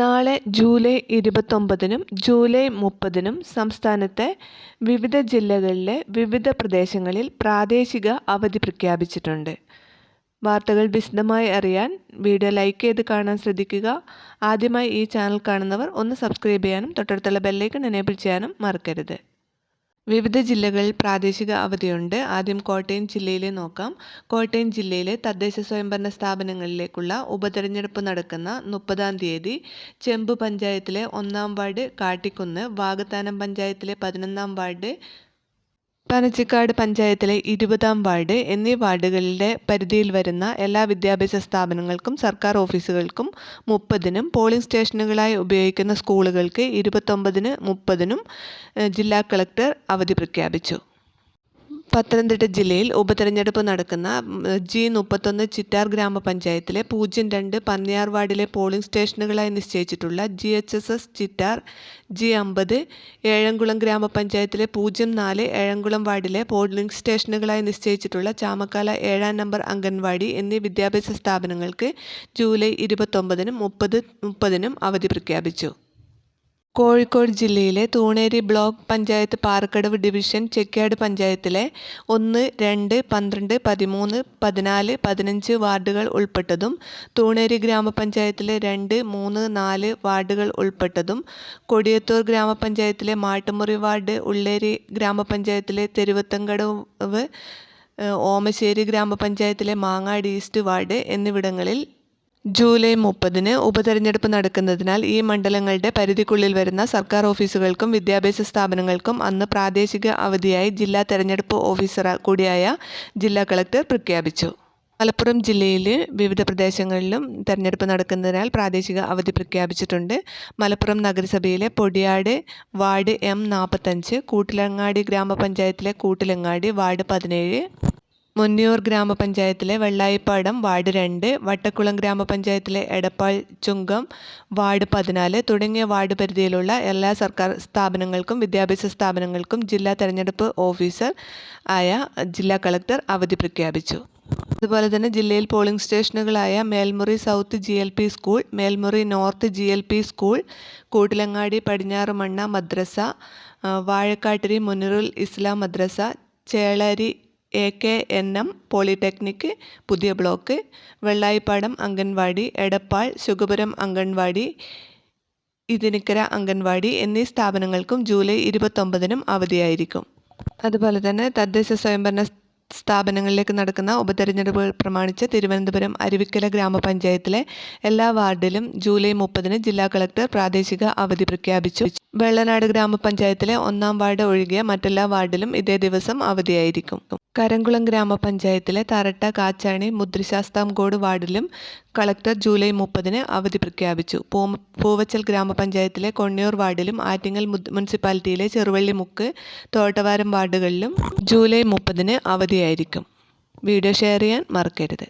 നാളെ July ഇരുപത്തൊമ്പതിനും July മുപ്പതിനും സംസ്ഥാനത്തെ വിവിധ ജില്ലകളിലെ വിവിധ പ്രദേശങ്ങളിൽ പ്രാദേശിക അവധി പ്രഖ്യാപിച്ചിട്ടുണ്ട്. വാർത്തകൾ വിശദമായി അറിയാൻ വീഡിയോ ലൈക്ക് ചെയ്ത് കാണാൻ ശ്രദ്ധിക്കുക. ആദ്യമായി ഈ ചാനൽ കാണുന്നവർ ഒന്ന് സബ്സ്ക്രൈബ് ചെയ്യാനും തൊട്ടടുത്തുള്ള ബെല്ലൈക്കൺ എനേബിൾ ചെയ്യാനും മറക്കരുത്. വിവിധ ജില്ലകളിൽ പ്രാദേശിക അവധിയുണ്ട്. ആദ്യം കോട്ടയം ജില്ലയിലെ നോക്കാം. കോട്ടയം ജില്ലയിലെ തദ്ദേശ സ്വയംഭരണ സ്ഥാപനങ്ങളിലേക്കുള്ള ഉപതെരഞ്ഞെടുപ്പ് നടക്കുന്ന മുപ്പതാം തീയതി ചെമ്പ് പഞ്ചായത്തിലെ ഒന്നാം വാർഡ് കാട്ടിക്കുന്ന് വാകത്താനം പഞ്ചായത്തിലെ പതിനൊന്നാം വാർഡ് പനച്ചിക്കാട് പഞ്ചായത്തിലെ ഇരുപതാം വാർഡ് എന്നീ വാർഡുകളുടെ പരിധിയിൽ വരുന്ന എല്ലാ വിദ്യാഭ്യാസ സ്ഥാപനങ്ങൾക്കും സർക്കാർ ഓഫീസുകൾക്കും മുപ്പതിനും പോളിംഗ് സ്റ്റേഷനുകളായി ഉപയോഗിക്കുന്ന സ്കൂളുകൾക്ക് ഇരുപത്തൊമ്പതിന് മുപ്പതിനും ജില്ലാ കളക്ടർ അവധി പ്രഖ്യാപിച്ചു. പത്തനംതിട്ട ജില്ലയിൽ ഉപതെരഞ്ഞെടുപ്പ് നടക്കുന്ന ജി മുപ്പത്തൊന്ന് ചിറ്റാർ ഗ്രാമപഞ്ചായത്തിലെ പൂജ്യം രണ്ട് പന്നിയാർ വാർഡിലെ പോളിംഗ് സ്റ്റേഷനുകളായി നിശ്ചയിച്ചിട്ടുള്ള G H S S Chittar G അമ്പത് ഏഴംകുളം ഗ്രാമപഞ്ചായത്തിലെ പൂജ്യം നാല് ഏഴംകുളം വാർഡിലെ പോളിംഗ് സ്റ്റേഷനുകളായി നിശ്ചയിച്ചിട്ടുള്ള ചാമക്കാല ഏഴാം നമ്പർ അംഗൻവാടി എന്നീ വിദ്യാഭ്യാസ സ്ഥാപനങ്ങൾക്ക് ജൂലൈ ഇരുപത്തൊമ്പതിനും മുപ്പത് മുപ്പതിനും അവധി പ്രഖ്യാപിച്ചു. കോഴിക്കോട് ജില്ലയിലെ തൂണേരി ബ്ലോക്ക് പഞ്ചായത്ത് പാറക്കടവ് ഡിവിഷൻ ചെക്യാട് പഞ്ചായത്തിലെ ഒന്ന് രണ്ട് പന്ത്രണ്ട് പതിമൂന്ന് പതിനാല് പതിനഞ്ച് വാർഡുകൾ ഉൾപ്പെട്ടതും തൂണേരി ഗ്രാമപഞ്ചായത്തിലെ രണ്ട് മൂന്ന് നാല് വാർഡുകൾ ഉൾപ്പെട്ടതും കൊടിയത്തൂർ ഗ്രാമപഞ്ചായത്തിലെ മാട്ടുമുറി വാർഡ് ഉള്ളേരി ഗ്രാമപഞ്ചായത്തിലെ തെരുവത്തങ്കടവ് ഓമശ്ശേരി ഗ്രാമപഞ്ചായത്തിലെ മാങ്ങാട് ഈസ്റ്റ് വാർഡ് എന്നിവിടങ്ങളിൽ ജൂലൈ മുപ്പതിന് ഉപതെരഞ്ഞെടുപ്പ് നടക്കുന്നതിനാൽ ഈ മണ്ഡലങ്ങളുടെ പരിധിക്കുള്ളിൽ വരുന്ന സർക്കാർ ഓഫീസുകൾക്കും വിദ്യാഭ്യാസ സ്ഥാപനങ്ങൾക്കും അന്ന് പ്രാദേശിക അവധിയായി ജില്ലാ തെരഞ്ഞെടുപ്പ് ഓഫീസർ കൂടിയായ ജില്ലാ കളക്ടർ പ്രഖ്യാപിച്ചു. മലപ്പുറം ജില്ലയിൽ വിവിധ പ്രദേശങ്ങളിലും തെരഞ്ഞെടുപ്പ് നടക്കുന്നതിനാൽ പ്രാദേശിക അവധി പ്രഖ്യാപിച്ചിട്ടുണ്ട്. മലപ്പുറം നഗരസഭയിലെ പൊടിയാട് വാർഡ് എം നാൽപ്പത്തഞ്ച് കൂട്ടിലങ്ങാടി ഗ്രാമപഞ്ചായത്തിലെ കൂട്ടിലങ്ങാടി വാർഡ് പതിനേഴ് മുന്നിയൂർ ഗ്രാമപഞ്ചായത്തിലെ വെള്ളായിപ്പാടം വാർഡ് രണ്ട് വട്ടക്കുളം ഗ്രാമപഞ്ചായത്തിലെ എടപ്പാൾ ചുങ്കം വാർഡ് പതിനാല് തുടങ്ങിയ വാർഡ് പരിധിയിലുള്ള എല്ലാ സർക്കാർ സ്ഥാപനങ്ങൾക്കും വിദ്യാഭ്യാസ സ്ഥാപനങ്ങൾക്കും ജില്ലാ തെരഞ്ഞെടുപ്പ് ഓഫീസർ ആയ ജില്ലാ കളക്ടർ അവധി പ്രഖ്യാപിച്ചു. അതുപോലെ തന്നെ ജില്ലയിൽ polling സ്റ്റേഷനുകളായ Melmuri south G L P school Melmuri north G L P school Koottilangadi Padinjarumanna madrasa Vazhakkattiri മുനിറുൽ Islam madrasa Chelari A K N M polytechnic പുതിയ ബ്ലോക്ക് വെള്ളായിപ്പാടം അംഗൻവാടി എടപ്പാൾ ശുഗപുരം അംഗൻവാടി ഇതിനിക്കര അംഗൻവാടി എന്നീ സ്ഥാപനങ്ങൾക്കും ജൂലൈ ഇരുപത്തൊമ്പതിനും അവധിയായിരിക്കും. അതുപോലെ തന്നെ തദ്ദേശ സ്വയംഭരണ സ്ഥാപനങ്ങളിലേക്ക് നടക്കുന്ന ഉപതെരഞ്ഞെടുപ്പുകൾ പ്രമാണിച്ച് തിരുവനന്തപുരം അരുവിക്കര ഗ്രാമപഞ്ചായത്തിലെ എല്ലാ വാർഡിലും ജൂലൈ മുപ്പതിന് ജില്ലാ കളക്ടർ പ്രാദേശിക അവധി പ്രഖ്യാപിച്ചു. വെള്ളനാട് ഗ്രാമപഞ്ചായത്തിലെ ഒന്നാം വാർഡ് ഒഴികെ മറ്റെല്ലാ വാർഡിലും ഇതേ ദിവസം അവധിയായിരിക്കും. കരംകുളം ഗ്രാമപഞ്ചായത്തിലെ തറട്ട കാച്ചാണി മുദ്രശാസ്താംകോട് വാർഡിലും കളക്ടർ ജൂലൈ മുപ്പതിന് അവധി പ്രഖ്യാപിച്ചു. പൂവച്ചൽ ഗ്രാമപഞ്ചായത്തിലെ കൊണ്ണിയൂർ വാർഡിലും ആറ്റിങ്ങൽ മുനിസിപ്പാലിറ്റിയിലെ ചെറുവള്ളിമുക്ക് തോട്ടവാരം വാർഡുകളിലും ജൂലൈ മുപ്പതിന് അവധിയായിരിക്കും വീഡിയോ ഷെയർ ചെയ്യാൻ മറക്കരുത്.